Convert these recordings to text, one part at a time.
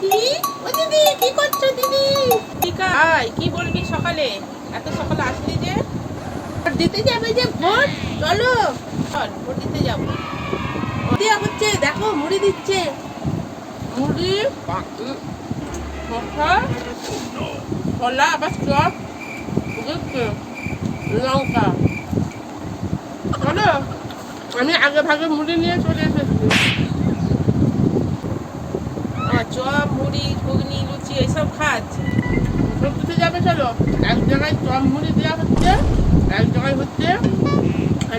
দিদি? ও দিদি কি করছ দিদি? টিকা আয় কি বলবি সকালে? এত সকালে আসলি যে? ভোট দিতে যাবে যে ভোট? চলো। চল ভোট দিতে যাব। দেওয়া হচ্ছে দেখো মুড়ি দিচ্ছে। মুড়ি কলা আবার চপ লঙ্কা। চলো। আমি আগে ভাগে মুড়ি নিয়ে চলে এসেছি। চপ মুড়ি ঘুগনি লুচি এইসব খাচ্ছে। ভোট দিতে যাবে চলো। এক জায়গায় চপ মুড়ি দেওয়া হচ্ছে এক জায়গায় হচ্ছে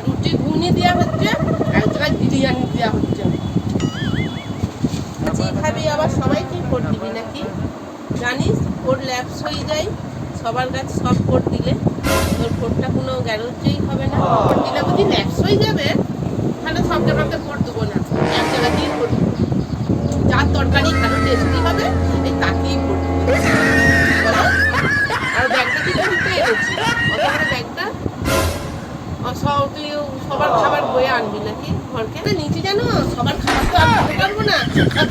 রুটি ঘুগনি দেওয়া হচ্ছে এক জায়গায় বিরিয়ানি দেওয়া হচ্ছে। লুচি খাবি আবার সবাইকে ভোট দিবি নাকি? জানিস ভোট ল্যাপস হয়ে যায় সবার কাছে সব ভোট দিলে। তোর ভোটটা কোনো গ্যারোজই হবে না। ভোট দিলে বুঝি ল্যাপস হয়ে যাবে? সব তুই সবার খাবার বয়ে আনবি নাকি ঘরকে? না নিচে জানো সবার খাবার তো আমি খেতে পারব না।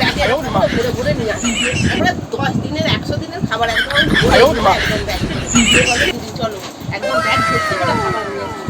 ব্যাগে এরকম ঘুরে ঘুরে নিয়ে আসি। আমরা দশ দিনের একশো দিনের খাবার একদম। একদম ব্যাগ। চলো একদম ব্যাগ ভর্তি করে খাবার নিয়ে আসি।